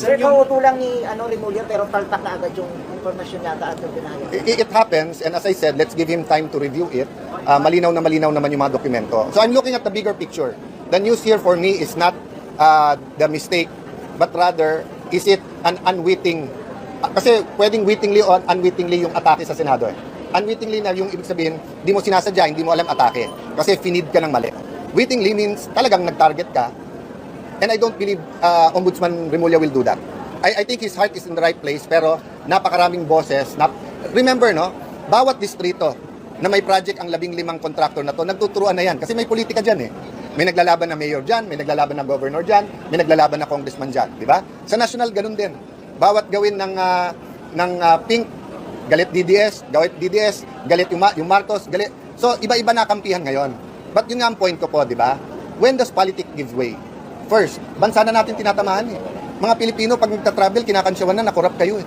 Sir, kauto lang ni ano, Remulla pero talpak na agad yung informasyon yata at yung pinahayag. I- It happens, and as I said, let's give him time to review it. Uh, malinaw na malinaw naman yung mga dokumento. So I'm looking at the bigger picture. The news here for me is not uh, the mistake, but rather, is it an unwitting, uh, kasi pwedeng wittingly or unwittingly yung atake sa Senado eh. Unwittingly na yung ibig sabihin, di mo sinasadya, hindi mo alam atake. Kasi finid ka ng mali. Wittingly means talagang nag-target ka, And I don't believe uh, Ombudsman Remulla will do that. I, I think his heart is in the right place, pero napakaraming boses. Nap Remember, no? Bawat distrito na may project ang labing limang contractor na to, nagtuturuan na yan. Kasi may politika dyan eh. May naglalaban na mayor dyan, may naglalaban na governor dyan, may naglalaban na congressman dyan. Di ba? Sa national, ganun din. Bawat gawin ng, ah, ng ah, pink, galit DDS, galit DDS, galit yung, yung Marcos, galit. So, iba-iba na kampihan ngayon. But yun nga ang point ko po, di ba? When does politics give way? First, bansa na natin tinatamahan eh. Mga Pilipino, pag nagta-travel, kinakansyawan na, nakorap kayo eh.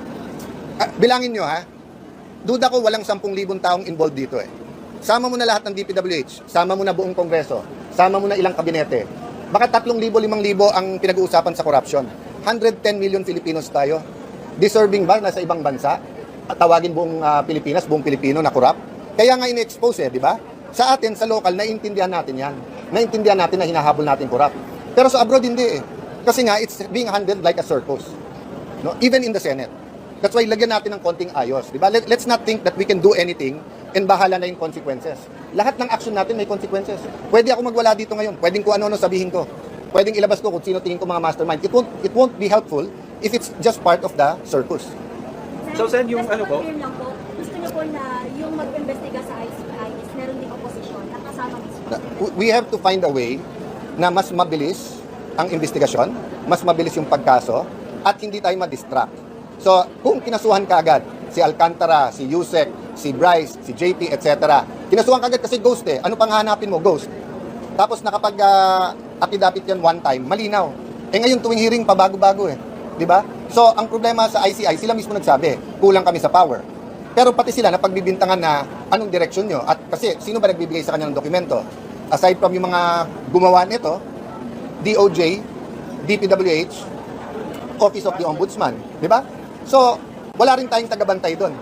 Ah, bilangin nyo ha, duda ko walang 10,000 taong involved dito eh. Sama mo na lahat ng DPWH, sama mo na buong kongreso, sama mo na ilang kabinete. Baka 3,000, 5,000 ang pinag-uusapan sa corruption. 110 million Filipinos tayo. Deserving ba nasa ibang bansa? At tawagin buong ah, Pilipinas, buong Pilipino na corrupt? Kaya nga in-expose eh, di ba? Sa atin, sa local, naiintindihan natin yan. Naiintindihan natin na hinahabol natin corrupt. Pero sa abroad, hindi eh. Kasi nga, it's being handled like a circus. No? Even in the Senate. That's why lagyan natin ng konting ayos. Di ba? Let, let's not think that we can do anything and bahala na yung consequences. Lahat ng action natin may consequences. Pwede ako magwala dito ngayon. Pwedeng ko ano-ano sabihin ko. Pwedeng ilabas ko kung sino tingin ko mga mastermind. It won't, it won't be helpful if it's just part of the circus. So, Sen, yung ano po? gusto niyo po na yung mag-investiga sa ICI is meron ding opposition na kasama We have to find a way na mas mabilis ang investigasyon, mas mabilis yung pagkaso, at hindi tayo ma-distract. So, kung kinasuhan ka agad, si Alcantara, si Yusek, si Bryce, si JP, etc. Kinasuhan ka agad kasi ghost eh. Ano pang hanapin mo? Ghost. Tapos nakapag uh, apidapit yan one time, malinaw. Eh ngayon tuwing hearing, pabago-bago eh. Di ba? So, ang problema sa ICI, sila mismo nagsabi, kulang kami sa power. Pero pati sila na pagbibintangan na anong direksyon nyo. At kasi, sino ba nagbibigay sa kanya ng dokumento? Aside from yung mga gumawa nito, DOJ, DPWH, Office of the Ombudsman. Di ba? So, wala rin tayong tagabantay doon.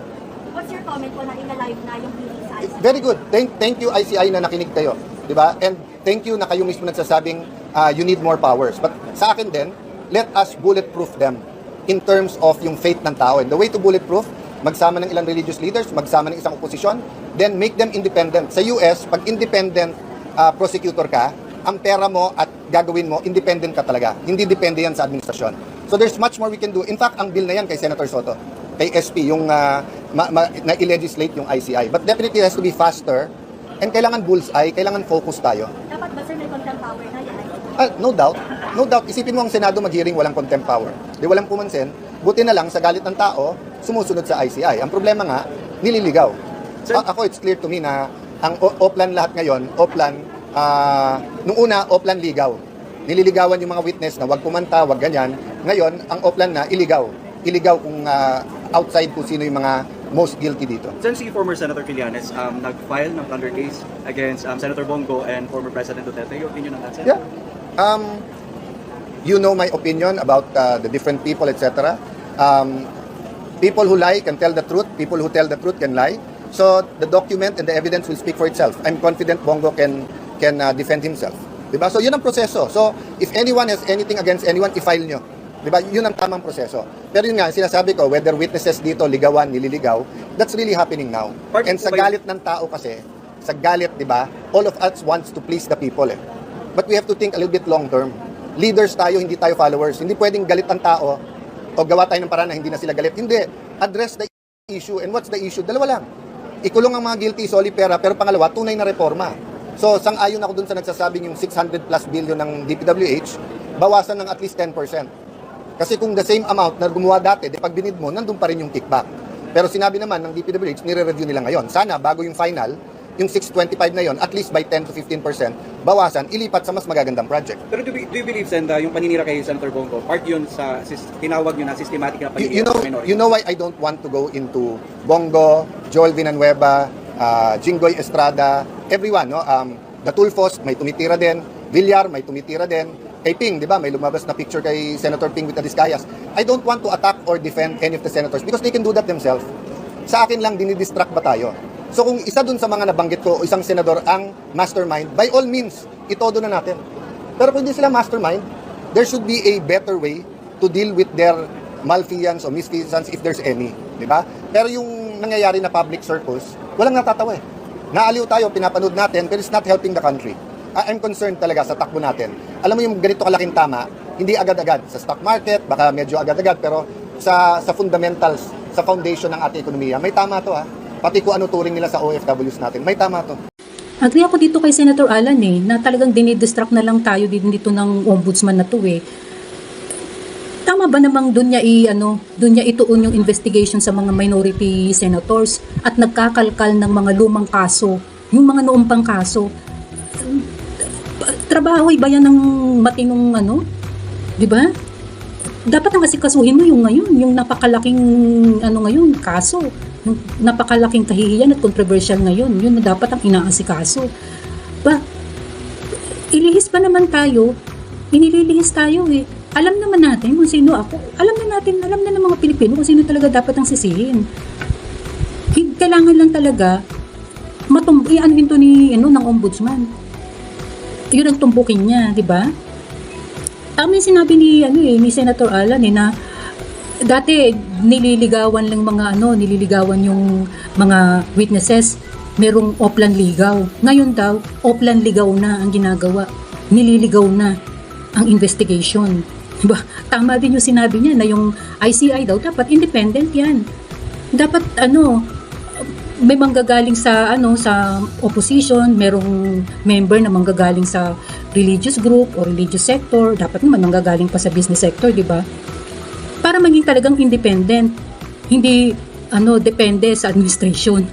What's your comment po na ina-live na yung hearing sa ICI? Very good. Thank, thank you ICI na nakinig kayo. Di ba? And thank you na kayo mismo nagsasabing uh, you need more powers. But sa akin din, let us bulletproof them in terms of yung faith ng tao. And the way to bulletproof, magsama ng ilang religious leaders, magsama ng isang oposisyon, then make them independent. Sa US, pag independent uh, prosecutor ka, ang pera mo at gagawin mo, independent ka talaga. Hindi depende yan sa administrasyon. So there's much more we can do. In fact, ang bill na yan kay Senator Soto, kay SP, yung uh, ma- ma- na-legislate yung ICI. But definitely it has to be faster and kailangan bullseye, kailangan focus tayo. Dapat ba sir may contempt power na ICI? Ah, no doubt. No doubt. Isipin mo ang Senado mag-hearing walang contempt power. Di walang pumansin. Buti na lang sa galit ng tao, sumusunod sa ICI. Ang problema nga, nililigaw. Sir- A- ako, it's clear to me na ang O- Oplan lahat ngayon, Oplan, ah, nung una, Oplan ligaw. Nililigawan yung mga witness na wag kumanta, wag ganyan. Ngayon, ang Oplan na, iligaw. Iligaw kung ah, outside kung sino yung mga most guilty dito. Sen, si former Senator Trillanes um, nag-file ng plunder case against um, Senator Bongo and former President Duterte. Your opinion on that, Sen? Yeah. Um, you know my opinion about uh, the different people, etc. Um, people who lie can tell the truth. People who tell the truth can lie. So the document and the evidence will speak for itself. I'm confident Bongo can can uh, defend himself. Diba? So yun ang proseso. So if anyone has anything against anyone, i-file nyo. Diba? Yun ang tamang proseso. Pero yun nga, sinasabi ko, whether witnesses dito ligawan, nililigaw, that's really happening now. Part And sa ba galit ng tao kasi, sa galit, di ba, all of us wants to please the people eh. But we have to think a little bit long term. Leaders tayo, hindi tayo followers. Hindi pwedeng galit ang tao o gawa tayo ng paraan na hindi na sila galit. Hindi. Address the issue. And what's the issue? Dalawa lang. Ikulong ang mga guilty, soli pera, pero pangalawa, tunay na reforma. So, sang-ayon ako dun sa nagsasabing yung 600 plus billion ng DPWH, bawasan ng at least 10%. Kasi kung the same amount na gumawa dati, di pag binid mo, nandun pa rin yung kickback. Pero sinabi naman ng DPWH, nire-review nila ngayon. Sana bago yung final, yung 625 na yon, at least by 10 to 15%, bawasan, ilipat sa mas magagandang project. Pero do, you- do you believe, Sen, na yung paninira kay Senator Bongo, part yun sa tinawag nyo na systematic na You, paninira you know, sa minority? you know why I don't want to go into Bongo, Joel Villanueva, uh, Jinggoy Estrada, everyone, no? Um, the Tulfos, may tumitira din. Villar, may tumitira din. kay Ping, di ba? May lumabas na picture kay Senator Ping with the Discayas. I don't want to attack or defend any of the senators because they can do that themselves. Sa akin lang, dinidistract ba tayo? So kung isa dun sa mga nabanggit ko isang senador ang mastermind, by all means, itodo na natin. Pero kung hindi sila mastermind, there should be a better way to deal with their malfeasance o misfeasance if there's any. Di ba? Pero yung nangyayari na public circles, walang natatawa eh. Naaliw tayo, pinapanood natin, pero it's not helping the country. I'm concerned talaga sa takbo natin. Alam mo yung ganito kalaking tama, hindi agad-agad. Sa stock market, baka medyo agad-agad, pero sa, sa fundamentals, sa foundation ng ating ekonomiya, may tama to ha. Pati kung ano turing nila sa OFWs natin, may tama to. Agree ako dito kay Senator Alan eh, na talagang dinidistract na lang tayo dito ng ombudsman na to eh. Tama ba namang doon niya i ano, doon niya ituon yung investigation sa mga minority senators at nagkakalkal ng mga lumang kaso, yung mga noong pang kaso. Trabaho ba yan ng matinong ano? 'Di ba? Dapat ang asikasuhin mo yung ngayon, yung napakalaking ano ngayon, kaso. Napakalaking kahihiyan at controversial ngayon, yun na dapat ang inaasikaso. Ba, ilihis pa naman tayo, inililihis tayo eh. Alam naman natin kung sino ako. Alam na natin, alam na ng mga Pilipino kung sino talaga dapat ang sisihin. Hin- Kailangan lang talaga matum i-anuhin to ni ano ng ombudsman. Yun ang tumpukin niya, di ba? Tama yung sinabi ni ano eh, ni Senator Alan eh na dati nililigawan lang mga ano, nililigawan yung mga witnesses, merong oplan ligaw. Ngayon daw, oplan ligaw na ang ginagawa. Nililigaw na ang investigation. Diba? Tama din yung sinabi niya na yung ICI daw dapat independent yan. Dapat ano, may manggagaling sa ano sa opposition, merong member na manggagaling sa religious group or religious sector, dapat naman manggagaling pa sa business sector, di ba? Para maging talagang independent, hindi ano depende sa administration.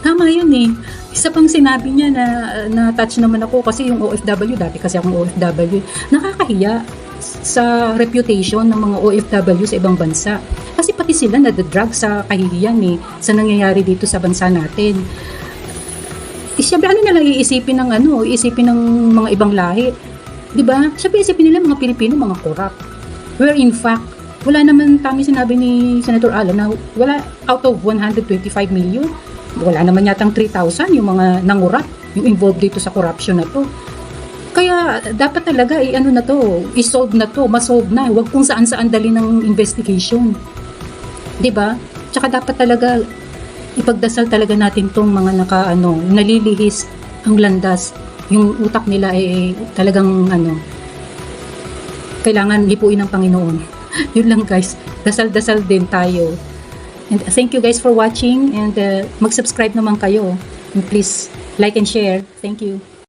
Tama yun eh. Isa pang sinabi niya na na-touch naman ako kasi yung OFW, dati kasi akong OFW, nakakahiya sa reputation ng mga OFW sa ibang bansa. Kasi pati sila nadadrag sa kahihiyan eh, sa nangyayari dito sa bansa natin. Eh, Siyempre, ano na lang iisipin ng ano, iisipin ng mga ibang lahi. 'Di ba? Siyempre, isipin nila mga Pilipino, mga corrupt. Where in fact, wala naman tami sinabi ni Senator Alan na wala out of 125 million, wala naman yatang 3,000 yung mga nangurat, yung involved dito sa corruption na to. Kaya dapat talaga i ano na to, i-solve na to, ma-solve na, wag kung saan-saan dali ng investigation. 'Di ba? Tsaka dapat talaga ipagdasal talaga natin tong mga naka ano, nalilihis ang landas, yung utak nila ay talagang ano, kailangan lipuin ng Panginoon. Yun lang guys, dasal-dasal din tayo. And thank you guys for watching and uh, mag-subscribe naman kayo. And please like and share. Thank you.